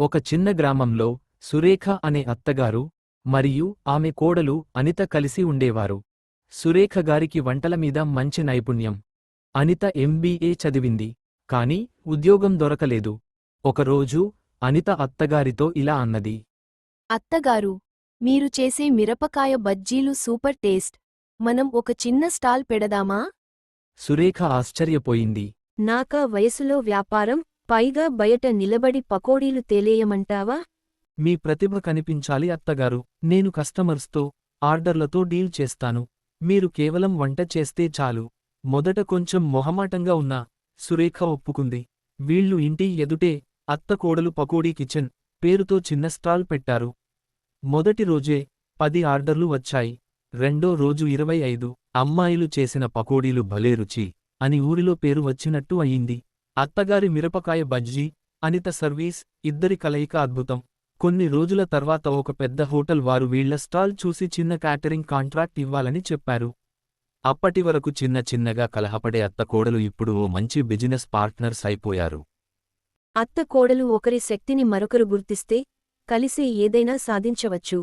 ఒక చిన్న గ్రామంలో సురేఖ అనే అత్తగారు మరియు ఆమె కోడలు అనిత కలిసి ఉండేవారు. సురేఖ గారికి వంటల మీద మంచి నైపుణ్యం. అనిత ఎంబీఏ చదివింది కాని ఉద్యోగం దొరకలేదు. ఒకరోజు అనిత అత్తగారితో ఇలా అన్నది. అత్తగారు మీరు చేసే మిరపకాయ బజ్జీలు సూపర్ టేస్ట్. మనం ఒక చిన్న స్టాల్ పెడదామా? సురేఖ ఆశ్చర్యపోయింది. నాక వయసులో వ్యాపారం? పైగా బయట నిలబడి పకోడీలు తేలేయమంటావా? మీ ప్రతిభ కనిపించాలి అత్తగారు. నేను కస్టమర్స్తో ఆర్డర్లతో డీల్ చేస్తాను. మీరు కేవలం వంట చేస్తే చాలు. మొదట కొంచెం మొహమాటంగా ఉన్నా సురేఖ ఒప్పుకుంది. వీళ్ళు ఇంటి ఎదుటే అత్త కోడలు పకోడీ కిచెన్ పేరుతో చిన్న స్టాల్ పెట్టారు. మొదటి రోజే పది ఆర్డర్లు వచ్చాయి. రెండో రోజు ఇరవై ఐదు అమ్మాయిలు చేసిన పకోడీలు భలే రుచి అని ఊరిలో పేరు వచ్చినట్టు అయింది. అత్తగారి మిరపకాయ బజ్జీ అనిత సర్వీస్ ఇద్దరి కలయిక అద్భుతం. కొన్ని రోజుల తర్వాత ఒక పెద్ద హోటల్ వారు వీళ్ళ స్టాల్ చూసి చిన్న క్యాటరింగ్ కాంట్రాక్ట్ ఇవ్వాలని చెప్పారు. అప్పటి వరకు చిన్న చిన్నగా కలహపడే అత్తకోడలు ఇప్పుడు ఓ మంచి బిజినెస్ పార్ట్నర్స్ అయిపోయారు. అత్త కోడలు ఒకరి శక్తిని మరొకరు గుర్తిస్తే కలిసి ఏదైనా సాధించవచ్చు.